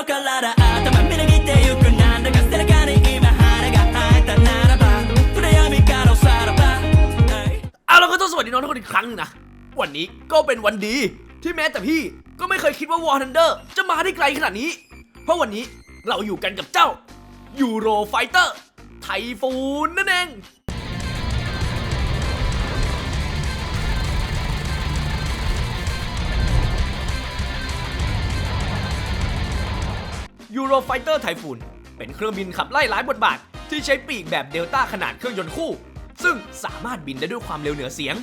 から頭みなぎってゆくなんだか背中に今花が咲いたならば暗闇からおさらば เอาแล้วก็ต้องสวัสดีน้องทุกคนอีกครั้งนะ วันนี้ก็เป็นวันดี ที่แม้แต่พี่ก็ไม่เคยคิดว่า War Thunder จะมาได้ไกลขนาดนี้ เพราะวันนี้เราอยู่กันกับเจ้ายูโรไฟเตอร์ไทฟูนนั่นเอง ยูโรไฟเตอร์ไทฟูนเป็นเครื่องบินขับไล่หลายบทบาท ที่ใช้ปีกแบบเดลต้าขนาดเครื่องยนต์คู่ ซึ่งสามารถบินได้ด้วยความเร็วเหนือเสียง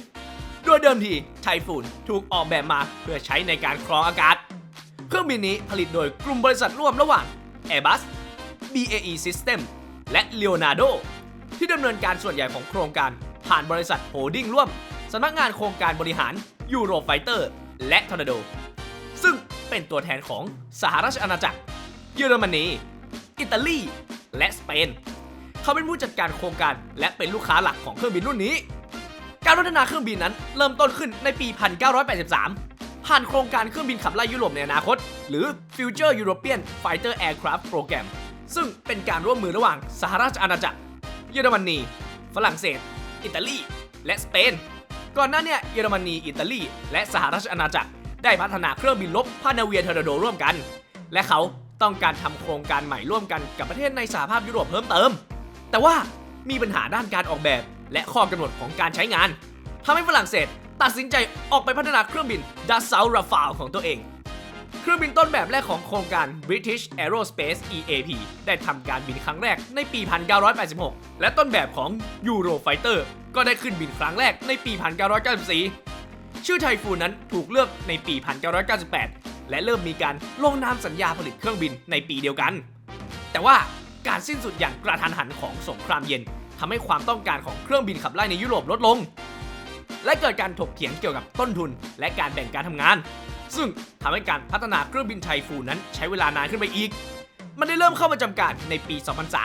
โดยเดิมทีไทฟูนถูกออกแบบมาเพื่อใช้ในการครองอากาศ เครื่องบินนี้ผลิตโดยกลุ่มบริษัทร่วมระหว่าง Airbus BAE System และ Leonardo ที่ดำเนินการส่วนใหญ่ของโครงการผ่านบริษัทโฮลดิ้งร่วมสำนักงานโครงการบริหารยูโรไฟเตอร์และทอร์นาโด ซึ่งเป็นตัวแทนของสหราชอาณาจักร เยอรมนี อิตาลี และสเปน เขาเป็นผู้จัดการโครงการและเป็นลูกค้าหลักของเครื่องบินรุ่นนี้ การพัฒนาเครื่องบินนั้นเริ่มต้นขึ้นในปี 1983 ผ่านโครงการเครื่องบินขับไล่ยุโรปในอนาคต หรือ Future European Fighter Aircraft Program ซึ่งเป็นการร่วมมือระหว่างสหราชอาณาจักร เยอรมนี ฝรั่งเศส อิตาลี และสเปน ก่อนหน้าเนี่ยเยอรมนี อิตาลี และสหราชอาณาจักร ได้พัฒนาเครื่องบินรบพานาเวียเทอร์โดร่วมกัน และเขา ต้องการทำโครงการใหม่ร่วมกันกับประเทศในสหภาพยุโรปเพิ่มเติม แต่ว่ามีปัญหาด้านการออกแบบและข้อกำหนดของการใช้งานทำให้ฝรั่งเศสตัดสินใจออกไปพัฒนาเครื่องบิน d a s s a u Rafale ของตัวเอง เครื่องบินต้นแบบแรกของโครงการ British Aerospace EAP ได้ทำการบินครั้งแรกในปี 1986 และต้นแบบของ Eurofighter ก็ได้ขึ้นบินครั้งแรกในปี 1994 ชื่อไทฟูนนั้นถูกเลือกในปี 1998 และเริ่มมีการลงนามสัญญาผลิตเครื่องบินในปีเดียวกัน แต่ว่าการสิ้นสุดอย่างกระทันหันของสงครามเย็นทำให้ความต้องการของเครื่องบินขับไล่ในยุโรปลดลง และเกิดการถกเถียงเกี่ยวกับต้นทุน และการแบ่งการทำงาน ซึ่งทำให้การพัฒนาเครื่องบินไทฟูนั้นใช้เวลานานขึ้นไปอีก มันได้เริ่มเข้ามาจำกัดในปี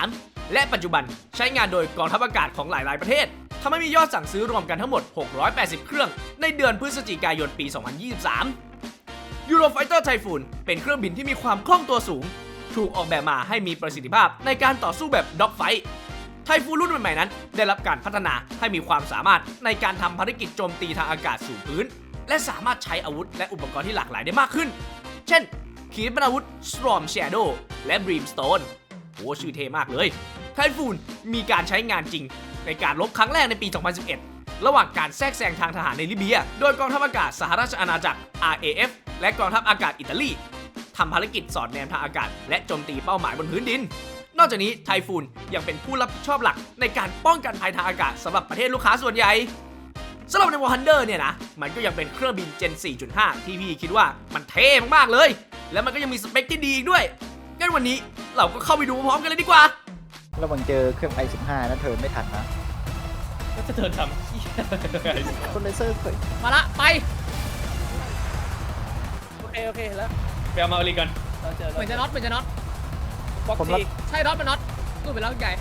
2003 และปัจจุบันใช้งานโดยกองทัพอากาศของหลาย ๆ ประเทศทำให้มียอดสั่งซื้อรวมกันทั้งหมด 680 เครื่อง ในเดือนพฤศจิกายนปี 2023 Eurofighter Typhoon เป็นเครื่องบินที่มีความคล่องตัวสูง ถูกออกแบบมาให้มีประสิทธิภาพในการต่อสู้แบบด็อกไฟไทฟูรุ่นใหม่ๆนั้น ได้รับการพัฒนาให้มีความสามารถในการทำภารกิจโจมตีทางอากาศสู่พื้น และสามารถใช้อาวุธและอุปกรณ์ที่หลากหลายได้มากขึ้น เช่น ขีปนาวุธ Storm Shadow และ Brimstone โอ้ชื่อเท่มากเลย ไทฟูนมีการใช้งานจริง ในการลบครั้งแรกในปี 2011 ระหว่างการแทรกแซงทางทหารในลิเบีย โดยกองทัพอากาศสหราชอาณาจักร RAF และกองทัพอากาศอิตาลีทำภารกิจสอดแนมทางอากาศ และโจมตีเป้าหมายบนพื้นดิน นอกจากนี้ไทฟูนยังเป็นผู้รับผิดชอบหลักในการป้องกันภัยทางอากาศสำหรับประเทศลูกค้าส่วนใหญ่สำหรับในวอร์ฮันเดอร์เนี่ยนะ มันก็ยังเป็นเครื่องบิน Gen 4.5 ที่พี่คิดว่ามันเท่มากๆเลย แล้วมันก็ยังมีสเปคที่ดีอีกด้วย งั้นวันนี้เราก็เข้าไปดูพร้อมกันเลยดีกว่า ระวังเจอเครื่องไอ15นะเธอไม่ทันนะก็จะเดินทำคนเลเซอร์เคยมาละไปโอ เคโอเคเห็นแล้วไปเอามาอลีกันเราเจอเหมือนจะน็อตเหมือนจะน็อตบล็อกผมรับ ทีใช่น็อตเป็นน็อตรูปเป็นแล้วใหญ่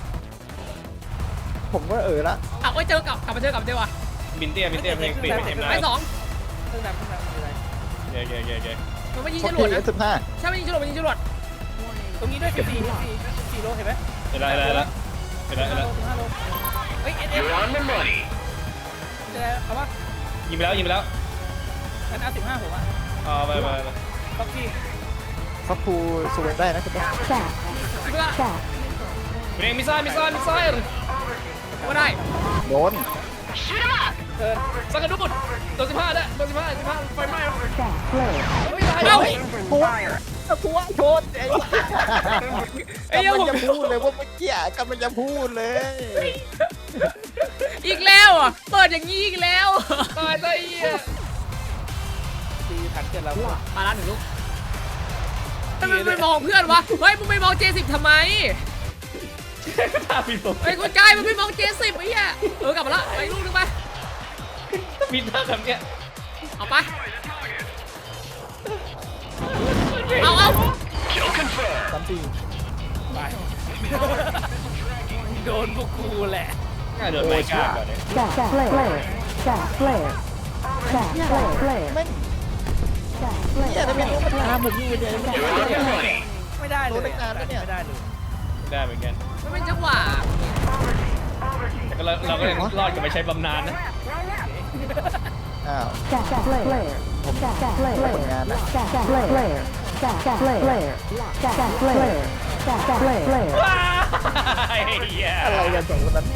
ผมก็เออละอะเอ้ยเจอกลับกลับมาเจอกลับมาเจอว่ะมินเตียมินเตียเพลงปิดเพลงไปสองเครื่องดำเครื่องดำอะไรเย้เย้เย้เย้มันไม่ยิงพจกรทีวดเอนะสสิบห้าใช่ไม่ยิงจรวดมันยิงจรวดตรงนี้ด้วย14 14 14โลเห็นไหมเห็นแล้วเห็นแล้วเห็นแล้วเห็นแล้ว15โล15โลเฮ้ยเอ็นเอ็มเจอเอาว่ายิงไปแล้วยิงไปแล้วชนะ15ผมอะ เอาไปไปไปบล็อกทีฟักฟูสวยได้นะคุณต้องเพื่อเพลงมิสไซล์มิสไซล์มิสไซล์ก็ได้ โดนเทิร์นสักกระดุบุดตัวสิบห้าได้ตัวสิบห้าสิบห้าไฟไหม้ไม่ตายเอ้าพัวพัวโชนไอ้ไอ้เหี้ยกำผลัมงจะพูดเลยว่าเมื่อกี้กำลังจะพูดเลย อีกแล้วอะเปิดอย่างนี้อีกแล้ว ตายซะไอ้เหี้ย ขันเกินแล้วมาละหนึ่งลูกทำไมมึงไปมองเพื่อนวะ เฮ้ยมึงไปมองเจสิบทำไมตาปิดผมเฮ้ยคุณกายมึงไปมองเจสิบไอ้เหี้ยเออกลับมาละไปลูกนึงไปปิดหน้าแบบเนี้ยเอาไปเอาเอาสามสี่ไปโดนพวกกูแหละง่ายเดินไปกล้าก่อนเนี่ย Fast flare. Fast flare. Fast flare. แม่ง Fast เนี่ย flare. ทำไมรู้มันตามผมอยู่เนี่ยไม่ได้เลยตั้งนานแล้เนี่ยไม่ได้เลยได้เหมือนกันมันเป็นจังหวะแต่ก็เราเราก็ยังรอดกับไปใช้บำนาญนะอ้าว Stack flare. ผม Stack ผลงานนะว้ายเหี้ยอะไรกันสองคนนั้น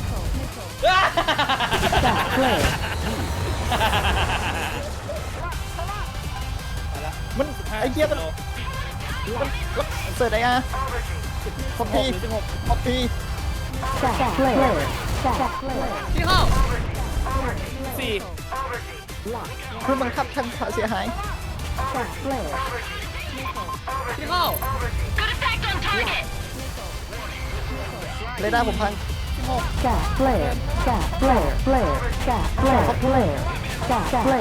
Stack flare. มาละ มันไอ้เหี้ยมันมันเสิร์ฟได้อะคอมหพีกหรือสิบหกคอมพี Stack flare. Stack flare. ที่เข้าสี่คือมันขับทันขาเสียหาย Stack flare. ที่เข้าเรดาร์ผมพัง Stack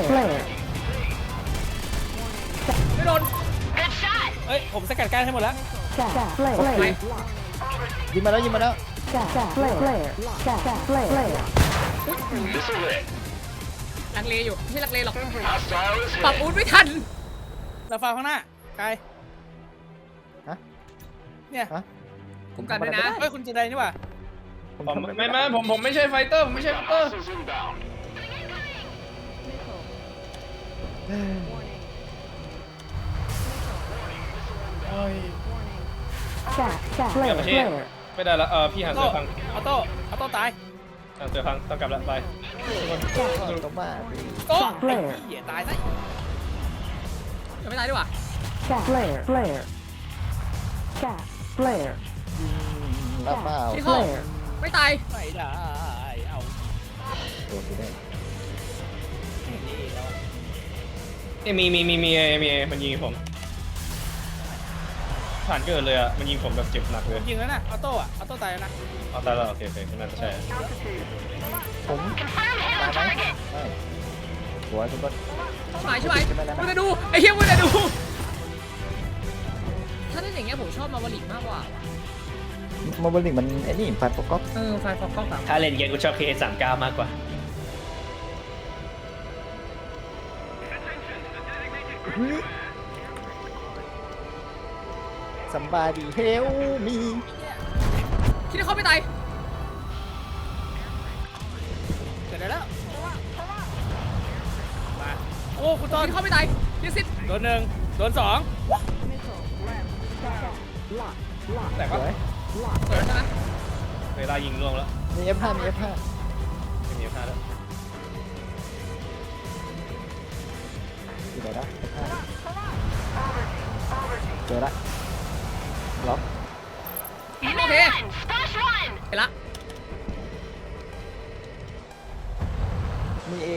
flare. ไม่โดนเอ้ย ผมสกัดการให้หมดแล้ว Stack flare. ไป Flare. ยิงมาแล้วยิงมาแล้ว Stack flare. Flare. Stack flare. Flare. ลังเลอยู่ไม่ใช่ลังเลหรอกปรับอูดไม่ทัน เราฟาวข้างหน้าไกลฮะ เนี่ยฮะคุ้มกันด้วยนะเฮ้ย คุณเจไดนี่หว่า ผมผมทำอะไรไม่ไม่ผมผมไม่ใช่ไฟเตอร์ ผมไม่ใช่ไฟเตอร์ Stack. Stack เดี๋ย flare. วประเทศ Flare. ไม่ได้ละเออพี่หาออเสืโต้อพังออโต้ออโต้ตายหาเสือพังต้องกลับละไปต้องมาดิโต้แฟลร์ไอ้เหี้ยตายซะยังไม่ตายด้วยว่ะ Stack flare. Flare. Stack flare. รับเปล่าที่เข้า Flare. ไม่ตายไม่ได้เอาโดนไปได้ไม่ดีแล้วเอ้ยมีมีมีมีมีมันยิงผม ผ่านเกิดเลยอะ มันยิงผมแบบเจ็บหนักเลยยิงแล้วนะออโต้อะออโต้ตายแล้วนะเอาตายแล้วโอเคโอเคน่าจะใช่ผมตายไหมไม่สวยคุณต้นใช่ไหมใช่ไหมมึงจะดูไอ้เหี้ยมึงจะดู ถ้าเล่นอย่างเงี้ยผมชอบมาวอลิกมากกว่า มาบอลลิงมันไอ้นี่ผ่านปกก๊อกเออไฟฟอกกล้องแบบถ้าเล่นเกมกูชอบ KS 3 9 มากกว่าสัมบาดี เฮลมีคิดว่าเขาไม่ตายเสร็จแล้วมาโอ้คุณต้นคิดว่าเขาไม่ตายยี่สิบโดนหนึ่งโดนสองแต่สก็วยเปิดใช่ไหมเวลายิงล่วงแล้วมี F5 มี F5 ไม่มีพลาดแล้วอยู่ไหนนะ F5 เจอละ ล็อกโอเคเห็นละมีเอ